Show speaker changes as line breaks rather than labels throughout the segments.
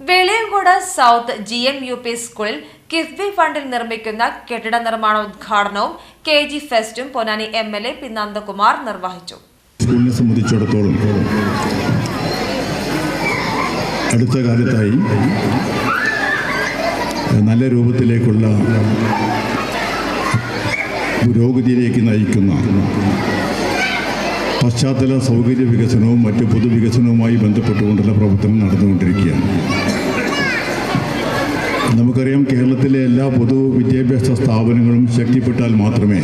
Veliyankode south G M U P സ്കൂളിൽ കിഫ്ബി ഫണ്ടിൽ നിർമ്മിക്കുന്ന കെട്ടിട നിർമ്മാണ ഉദ്ഘാടനവും K G ഫെസ്റ്റും Ponnani M L A P Nandakumar നിർവഹിച്ചു.
സ്കൂളിനെ സംബന്ധിച്ചിടത്തോളം അടുത്ത കാലത്തായി നല്ല രൂപത്തിലേക്കുള്ള പുരോഗതിയിലേക്ക് നയിക്കുന്ന പശ്ചാത്തല സൗകര്യ വികസനവും മറ്റ് പൊതുവികസനവുമായി ബന്ധപ്പെട്ടുകൊണ്ടുള്ള പ്രവർത്തനം നടന്നുകൊണ്ടിരിക്കുകയാണ്. നമുക്കറിയാം കേരളത്തിലെ എല്ലാ പൊതുവിദ്യാഭ്യാസ സ്ഥാപനങ്ങളും ശക്തിപ്പെട്ടാൽ മാത്രമേ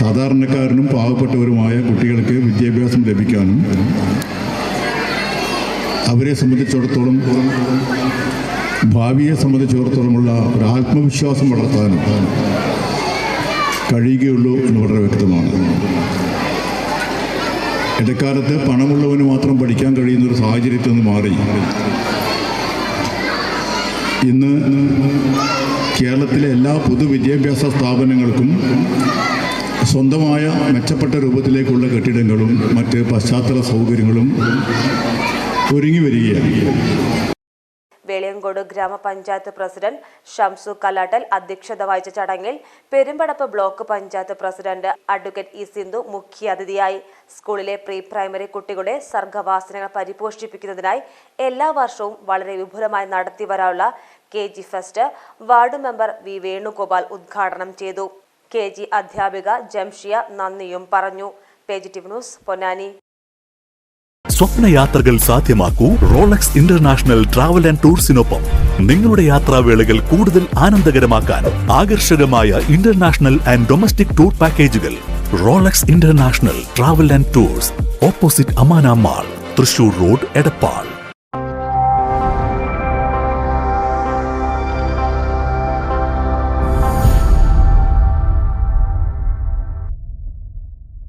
സാധാരണക്കാരനും പാവപ്പെട്ടവരുമായ കുട്ടികൾക്ക് വിദ്യാഭ്യാസം ലഭിക്കാനും അവരെ സംബന്ധിച്ചിടത്തോളം ഭാവിയെ സംബന്ധിച്ചിടത്തോളമുള്ള ഒരു ആത്മവിശ്വാസം വളർത്താനും കഴിയുകയുള്ളൂ എന്ന് വളരെ വ്യക്തമാണ്. ഇടക്കാലത്ത് പണമുള്ളവന് മാത്രം പഠിക്കാൻ കഴിയുന്ന ഒരു സാഹചര്യത്തിൽ നിന്ന് മാറി. ഇന്ന് കേരളത്തിലെ എല്ലാ പൊതുവിദ്യാഭ്യാസ സ്ഥാപനങ്ങൾക്കും സ്വന്തമായ മെച്ചപ്പെട്ട രൂപത്തിലേക്കുള്ള കെട്ടിടങ്ങളും മറ്റ് പശ്ചാത്തല സൗകര്യങ്ങളും ഒരുങ്ങി വരികയാണ്.
വേളിയങ്കോട് ഗ്രാമപഞ്ചായത്ത് പ്രസിഡന്റ് ഷംസു കലാട്ടൽ അധ്യക്ഷത വഹിച്ച ചടങ്ങിൽ Perumpadappu block panchayat president advocate E Sindhu മുഖ്യാതിഥിയായി. സ്കൂളിലെ പ്രീ പ്രൈമറി കുട്ടികളുടെ സർഗവാസനകൾ പരിപോഷിപ്പിക്കുന്നതിനായി എല്ലാ വർഷവും വളരെ വിപുലമായി നടത്തിവരാനുള്ള K G fest ward member V Venugopal ഉദ്ഘാടനം ചെയ്തു. കെ ജി അധ്യാപിക ജംഷിയ നന്ദിയും പറഞ്ഞു. പേജിറ്റീവ് ന്യൂസ് പൊന്നാനി.
സ്വപ്നയാത്രകൾ സാധ്യമാക്കൂ റോളക്സ് ഇന്റർനാഷണൽ ട്രാവൽ ആൻഡ് ടൂർസിനൊപ്പം നിങ്ങളുടെ യാത്രാവേളകൾ കൂടുതൽ ആനന്ദകരമാക്കാൻ ആകർഷകമായ ഇന്റർനാഷണൽ ആൻഡ് ഡൊമസ്റ്റിക് ടൂർ പാക്കേജുകൾ. Rolex international travel and tours. Opposite Amana mall Thrissur road Edappal.